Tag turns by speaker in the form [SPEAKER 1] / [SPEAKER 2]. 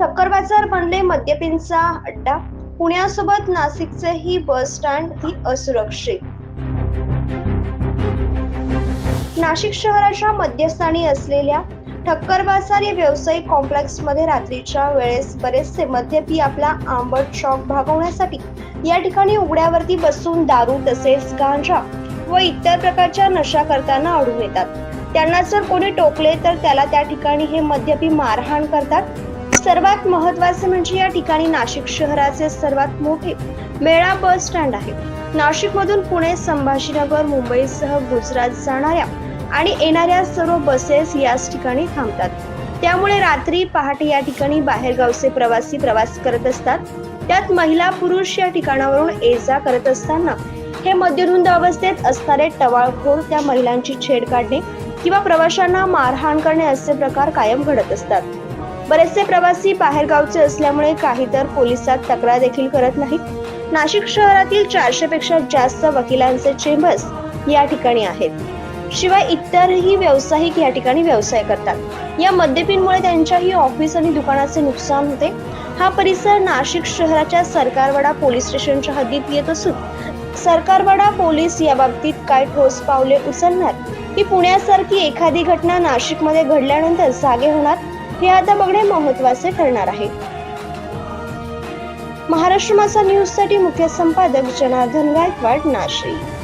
[SPEAKER 1] ठक्कर बाजार बनले मद्यपींचा अड्डा. पुण्यासोबत नाशिकचेही बस स्टँड ही असुरक्षित. नाशिक शहराच्या मध्यस्थानी असलेल्या ठक्कर बाजार या व्यावसायिक कॉम्प्लेक्समध्ये रात्रीच्या वेळेस बरेचसे मद्यपी आपला आंबट शॉक भागवण्यासाठी या ठिकाणी उघड्यावरती बसून दारू तसेच गांजा व इतर प्रकारच्या नशा करताना आढळून येतात. त्यांना जर कोणी टोकले तर त्याला त्या ठिकाणी हे मद्यपी मारहाण करतात. सर्वात महत्त्वाचे म्हणजे या ठिकाणी नाशिक शहराचे सर्वात मोठे मेळा बस स्टँड आहे. नाशिक मधून पुणे संभाजीनगर मुंबईसह गुजरात जाणाऱ्या आणि येणाऱ्या सर्व बसेस याच ठिकाणी थांबतात. त्यामुळे रात्री पहाटे या ठिकाणी बाहेरगावचे प्रवासी प्रवास करत असतात. त्यात महिला पुरुष या ठिकाणावरून ये जा करत असताना हे मद्यधुंद अवस्थेत असणारे टवाळखोर त्या महिलांची छेड काढणे किंवा प्रवाशांना मारहाण करणे असे प्रकार कायम घडत असतात. बरेचसे प्रवासी बाहेरगावचे असल्यामुळे काही तर पोलिसात तक्रार देखील करत नाहीत. नाशिक शहरातील चारशे पेक्षा जास्त वकिलांचे चेंबर्स या ठिकाणी आहेत. शिवाय इतरही व्यावसायिक या ठिकाणी व्यवसाय करतात. या मद्यपींमुळे त्यांच्याही ऑफिस आणि दुकानाचे नुकसान होते. हा परिसर नाशिक शहराच्या सरकारवाडा पोलीस स्टेशनच्या हद्दीत येत असून सरकारवाडा पोलीस या बाबतीत काय ठोस पावले उचलणार? की पुण्यासारखी एखादी घटना नाशिकमध्ये घडल्यानंतर जागे होणार? हे आता बघणे महत्त्वाचे ठरणार आहे. महाराष्ट्र मासा न्यूजसाठी मुख्य संपादक जनार्दन गायकवाड नाशिक.